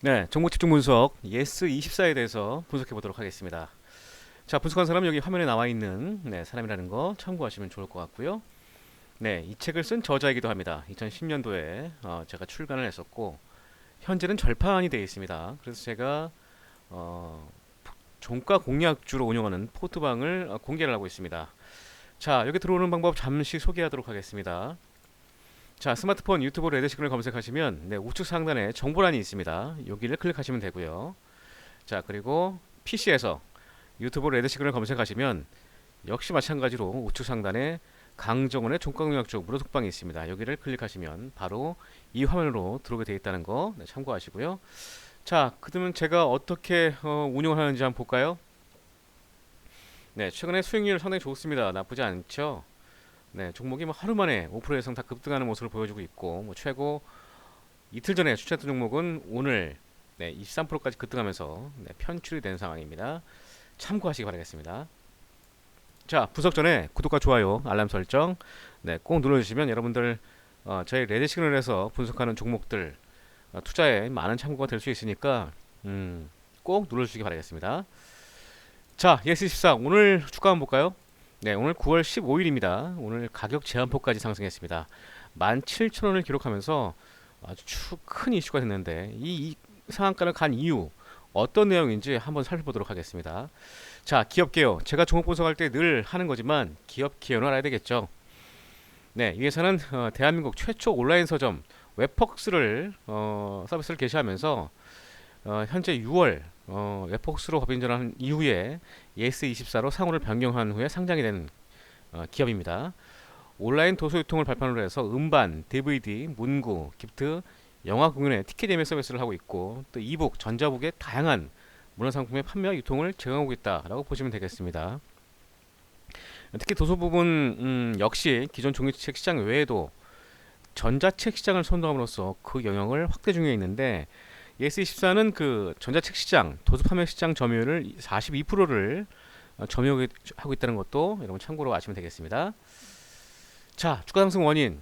네, 정보 집중 분석 예스 24에 대해서 분석해 보도록 하겠습니다. 자, 분석한 사람 여기 화면에 나와 있는 네, 사람이라는 거 참고하시면 좋을 것 같고요. 네, 이 책을 쓴 저자이기도 합니다. 2010년도에 어, 제가 출간을 했었고 현재는 절판이 되어 있습니다. 그래서 제가 어, 종가 공략주로 운영하는 포트방을 어, 공개를 하고 있습니다. 자, 여기 들어오는 방법 잠시 소개하도록 하겠습니다. 자, 스마트폰 유튜브 레드시그널 검색하시면 네, 우측 상단에 정보란이 있습니다. 여기를 클릭하시면 되고요. 자, 그리고 PC에서 유튜브 레드시그널 검색하시면 역시 마찬가지로 우측 상단에 강정원의 종가공략주 무료 독방이 있습니다. 여기를 클릭하시면 바로 이 화면으로 들어오게 되어 있다는 거 네, 참고하시고요. 자, 그러면 제가 어떻게 어, 운영을 하는지 한번 볼까요? 네, 최근에 수익률 상당히 좋습니다. 나쁘지 않죠? 네, 종목이 뭐 하루 만에 5% 이상 다 급등하는 모습을 보여주고 있고 뭐 최고 이틀 전에 추천했던 종목은 오늘 네, 23%까지 급등하면서 네, 편출이 된 상황입니다. 참고하시기 바라겠습니다. 자, 분석 전에 구독과 좋아요, 알람 설정 네, 꼭 눌러주시면 여러분들 어, 저희 레드 시그널에서 분석하는 종목들 어, 투자에 많은 참고가 될 수 있으니까 음, 꼭 눌러주시기 바라겠습니다. 자, 예스24 오늘 주가 한번 볼까요? 네, 오늘 9월 15일입니다. 오늘 가격 제한폭까지 상승했습니다. 17,000원을 기록하면서 아주 큰 이슈가 됐는데 이, 이 상한가를 간 이유 어떤 내용인지 한번 살펴보도록 하겠습니다. 자, 기업 개요. 제가 종목 분석할 때 늘 하는 거지만 기업 개요는 알아야 되겠죠. 네, 이 회사는 어, 대한민국 최초 온라인 서점 웹폭스를 어, 서비스를 개시하면서 어, 현재 6월 어, 웹폭스로 법인 전환한 이후에 예스24로 상호를 변경한 후에 상장이 된 어, 기업입니다. 온라인 도서 유통을 발판으로 해서 음반, DVD, 문구, 기프트, 영화 공연의 티켓 예매 서비스를 하고 있고 또 이북, 전자북의 다양한 문화 상품의 판매와 유통을 제공하고 있다라고 보시면 되겠습니다. 특히 도서 부분 음, 역시 기존 종이책 시장 외에도 전자책 시장을 선도함으로써 그 영역을 확대 중에 있는데 예스24는 그 전자책 시장, 도서 판매 시장 점유율을 42%를 어, 점유하고 있다는 것도 여러분 참고로 아시면 되겠습니다. 자, 주가 상승 원인.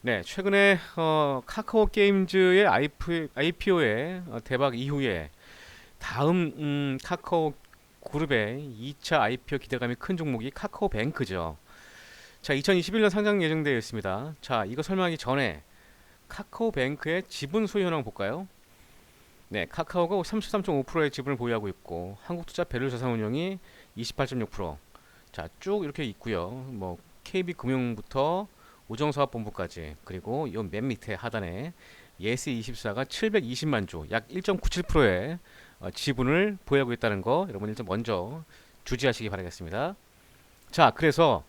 네, 최근에 어, 카카오 게임즈의 IPO의 어, 대박 이후에 다음 음, 카카오 그룹의 2차 IPO 기대감이 큰 종목이 카카오뱅크죠. 자, 2021년 상장 예정되어 있습니다. 자, 이거 설명하기 전에 카카오뱅크의 지분 소유 현황 볼까요? 네, 카카오가 33.5%의 지분을 보유하고 있고 한국투자 밸류자산운용이 28.6%. 자, 쭉 이렇게 있고요. 뭐 KB금융부터 우정사업본부까지 그리고 이맨 밑에 하단에 예스24가 720만 주, 약 1.97%의 어, 지분을 보유하고 있다는 거 여러분 일단 먼저 주지하시기 바라겠습니다. 자, 그래서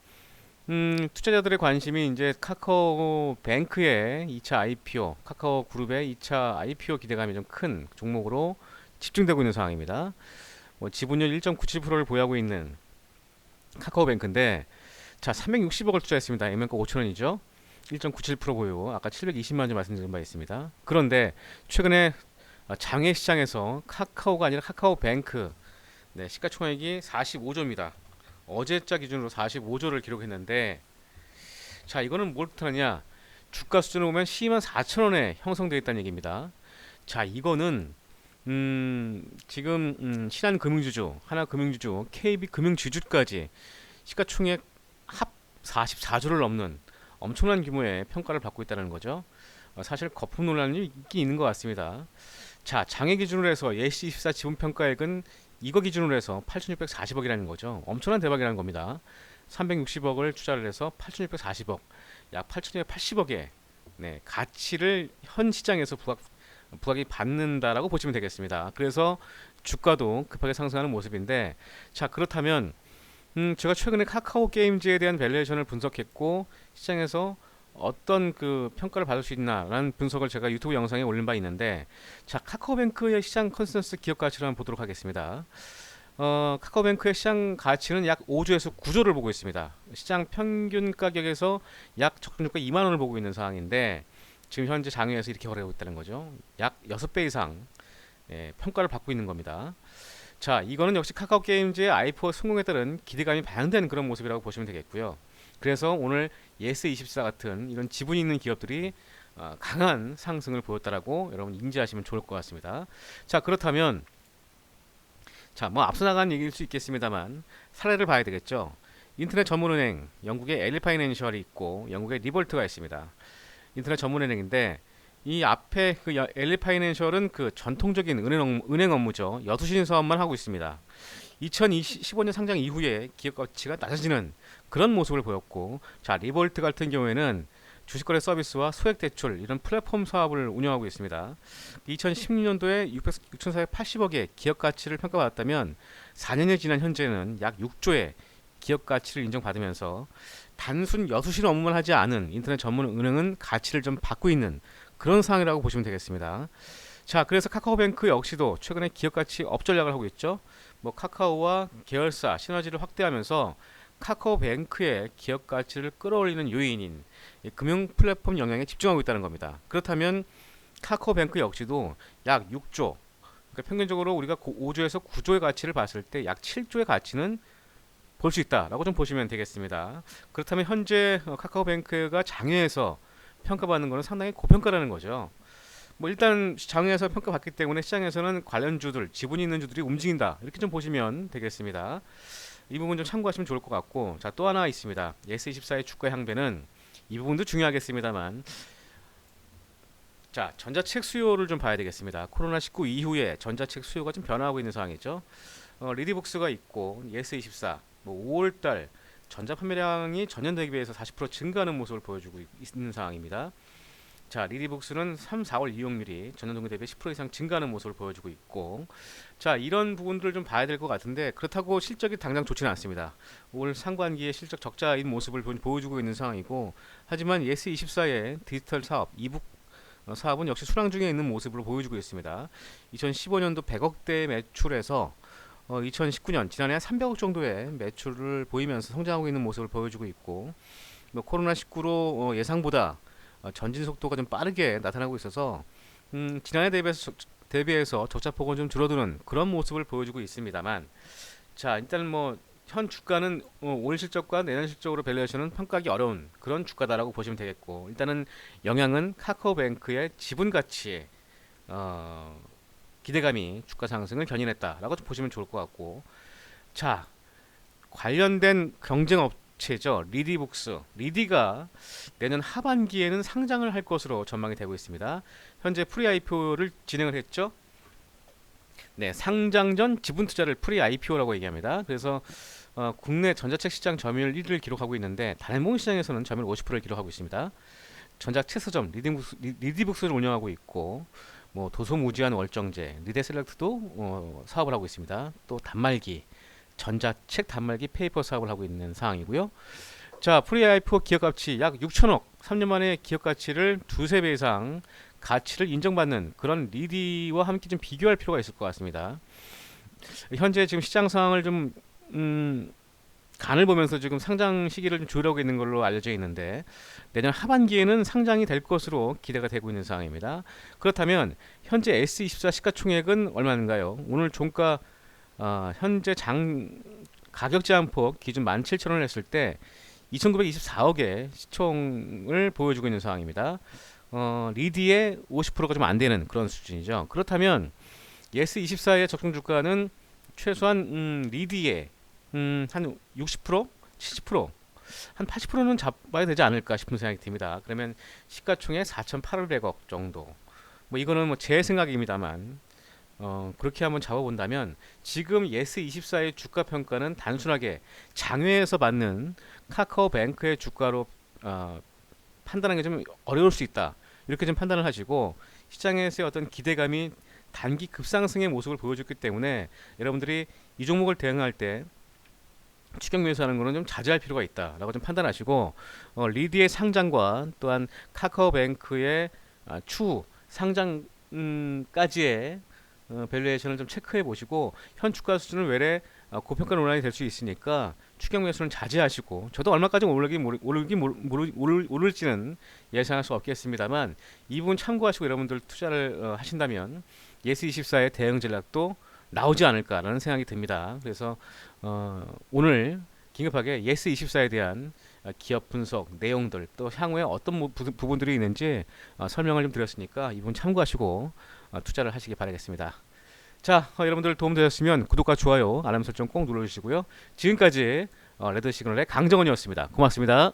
음, 투자자들의 관심이 이제 카카오 뱅크의 2차 IPO, 카카오 그룹의 2차 IPO 기대감이 좀 큰 종목으로 집중되고 있는 상황입니다. 뭐 지분율 1.97%를 보유하고 있는 카카오뱅크인데 자 360억을 투자했습니다. 액면가 5천원이죠. 1.97% 보유. 아까 720만 원 말씀드린 바 있습니다. 그런데 최근에 장외 시장에서 카카오가 아니라 카카오뱅크 네, 시가총액이 45조입니다. 어제자 기준으로 45조를 기록했는데 자 이거는 뭘 뜻하느냐 주가 수준을 보면 12만 4천 원에 형성되어 있다는 얘기입니다. 자 이거는 음, 지금 음, 신한금융주주, 하나금융주주, KB금융주주까지 시가총액 합 44조를 넘는 엄청난 규모의 평가를 받고 있다는 거죠. 어, 사실 거품 논란이 있긴 있는 것 같습니다. 자 장애 기준으로 해서 예시24 지분 평가액은 이거 기준으로 해서 8,640억이라는 거죠. 엄청난 대박이라는 겁니다. 360억을 투자를 해서 8,640억, 약 8,280억의 네, 가치를 현 시장에서 부각, 부각이 받는다라고 보시면 되겠습니다. 그래서 주가도 급하게 상승하는 모습인데, 자 그렇다면 음, 제가 최근에 카카오 게임즈에 대한 밸류에이션을 분석했고 시장에서 어떤 그 평가를 받을 수 있나라는 분석을 제가 유튜브 영상에 올린 바 있는데 자 카카오뱅크의 시장 컨센서스 기업 가치를 한번 보도록 하겠습니다. 어, 카카오뱅크의 시장 가치는 약 5조에서 9조를 보고 있습니다. 시장 평균 가격에서 약 적정주가 2만 원을 보고 있는 상황인데 지금 현재 장외에서 이렇게 거래하고 있다는 거죠. 약 6배 이상 예, 평가를 받고 있는 겁니다. 자, 이거는 역시 카카오 게임즈의 아이포 성공에 따른 기대감이 반영되는 그런 모습이라고 보시면 되겠고요. 그래서 오늘 예스24 같은 이런 지분 있는 기업들이 어, 강한 상승을 보였다라고 여러분 인지하시면 좋을 것 같습니다. 자 그렇다면 자 뭐 앞서 나간 얘기일 수 있겠습니다만 사례를 봐야 되겠죠. 인터넷 전문은행 영국의 엘리파이낸셜이 있고 영국의 리볼트가 있습니다. 인터넷 전문은행인데 이 앞에 그 여- 엘리파이낸셜은 그 전통적인 은행, 은행 업무죠. 여수신 사업만 하고 있습니다. 2015년 상장 이후에 기업 가치가 낮아지는 그런 모습을 보였고, 자 리볼트 같은 경우에는 주식거래 서비스와 소액 대출 이런 플랫폼 사업을 운영하고 있습니다. 2016년도에 6,480억의 기업 가치를 평가받았다면 4년이 지난 현재는 약 6조의 기업 가치를 인정받으면서 단순 여수신 업무만 하지 않은 인터넷 전문 은행은 가치를 좀 받고 있는 그런 상황이라고 보시면 되겠습니다. 자, 그래서 카카오뱅크 역시도 최근에 기업 가치 업 전략을 하고 있죠. 뭐 카카오와 계열사 시너지를 확대하면서 카카오뱅크의 기업 가치를 끌어올리는 요인인 이 금융 플랫폼 영향에 집중하고 있다는 겁니다. 그렇다면 카카오뱅크 역시도 약 6조, 그러니까 평균적으로 우리가 5조에서 9조의 가치를 봤을 때 약 7조의 가치는 볼 수 있다라고 좀 보시면 되겠습니다. 그렇다면 현재 어, 카카오뱅크가 장외에서 평가받는 것은 상당히 고평가라는 거죠. 뭐 일단 장외에서 평가받기 때문에 시장에서는 관련주들, 지분이 있는 주들이 움직인다 이렇게 좀 보시면 되겠습니다. 이 부분 좀 참고하시면 좋을 것 같고 자 또 하나 있습니다. S24의 주가 향배는 이 부분도 중요하겠습니다만 자 전자책 수요를 좀 봐야 되겠습니다. 코로나 19 이후에 전자책 수요가 좀 변화하고 있는 상황이죠. 어, 리디북스가 있고 예스24 뭐 5월달 전자 판매량이 전년 대비해서 40% 증가하는 모습을 보여주고 있- 있는 상황입니다. 자 리디북스는 3, 4월 이용률이 전년 동기 대비 10% 이상 증가하는 모습을 보여주고 있고 자 이런 부분들을 좀 봐야 될 것 같은데 그렇다고 실적이 당장 좋지는 않습니다. 올 상반기에 실적 적자인 모습을 보- 보여주고 있는 상황이고 하지만 예스24의 디지털 사업 이북 어, 사업은 역시 순항 중에 있는 모습으로 보여주고 있습니다. 2015년도 100억대 매출에서 어, 2019년 지난해 한 300억 정도의 매출을 보이면서 성장하고 있는 모습을 보여주고 있고 뭐 코로나 19로 어, 예상보다 어, 전진 속도가 좀 빠르게 나타나고 있어서 음, 지난해 대비해서 적- 대비해서 적자 폭은 좀 줄어드는 그런 모습을 보여주고 있습니다만 자 일단 뭐 현 주가는 어, 올 실적과 내년 실적으로 밸류에이션은 평가하기 어려운 그런 주가다라고 보시면 되겠고 일단은 영향은 카카오뱅크의 지분 가치에 어, 기대감이 주가 상승을 견인했다라고 좀 보시면 좋을 것 같고 자 관련된 경쟁 업 체죠. 리디북스 리디가 내년 하반기에는 상장을 할 것으로 전망이 되고 있습니다. 현재 프리 IPO를 진행을 했죠? 네 상장 전 지분 투자를 프리 IPO라고 얘기합니다. 그래서 어, 국내 전자책 시장 점유율 1위를 기록하고 있는데 단일모금 시장에서는 점유율 50%를 기록하고 있습니다. 전자책 서점 리디북스, 리- 리디북스를 운영하고 있고 뭐 도소무지한 월정제, 리데셀렉트도 어, 사업을 하고 있습니다. 또 단말기, 전자책 단말기 페이퍼 사업을 하고 있는 상황이고요. 자, 프리아이포 기업 가치 약 6천억, 3년 만에 기업 가치를 두세 배 이상 가치를 인정받는 그런 리디와 함께 좀 비교할 필요가 있을 것 같습니다. 현재 지금 시장 상황을 좀 음, 간을 보면서 지금 상장 시기를 좀 조율하고 있는 걸로 알려져 있는데 내년 하반기에는 상장이 될 것으로 기대가 되고 있는 상황입니다. 그렇다면 현재 S24 시가총액은 얼마인가요? 오늘 종가 어, 현재 장 가격 제한폭 기준 17,000원을 했을 때 2,924억의 시총을 보여주고 있는 상황입니다. 어, 리디의 50%가 좀 안 되는 그런 수준이죠. 그렇다면 S24의 적정 주가는 최소한 음, 리디의 음, 한 60%, 70%, 한 80%는 잡아야 되지 않을까 싶은 생각이 듭니다. 그러면 시가총액 4,800억 정도. 뭐 이거는 뭐 제 생각입니다만 어, 그렇게 한번 잡아본다면 지금 예스24의 주가 평가는 단순하게 장외에서 받는 카카오뱅크의 주가로 어, 판단하기 좀 어려울 수 있다. 이렇게 좀 판단을 하시고 시장에서의 어떤 기대감이 단기 급상승의 모습을 보여줬기 때문에 여러분들이 이 종목을 대응할 때 추격 매수하는 거는 좀 자제할 필요가 있다라고 좀 판단하시고 어, 리디의 상장과 또한 카카오뱅크의 아, 추후 상장까지의 어, 밸류에이션을 좀 체크해 보시고 현 주가 수준은 외래 어, 고평가 논란이 될 수 있으니까 추격 매수는 자제하시고 저도 얼마까지 모르, 오르기 오를지는 예상할 수 없겠습니다만 이 부분 참고하시고 여러분들 투자를 어, 하신다면 예스 24의 대응 전략도 나오지 않을까라는 생각이 듭니다. 그래서 어, 오늘 긴급하게 예스 24에 대한 어, 기업 분석 내용들 또 향후에 어떤 부분들이 있는지 어, 설명을 좀 드렸으니까 이 부분 참고하시고 어, 투자를 하시기 바라겠습니다. 자, 어, 여러분들 도움되셨으면 구독과 좋아요, 알람 설정 꼭 눌러주시고요. 지금까지 어, 레드 시그널의 강정원이었습니다. 고맙습니다.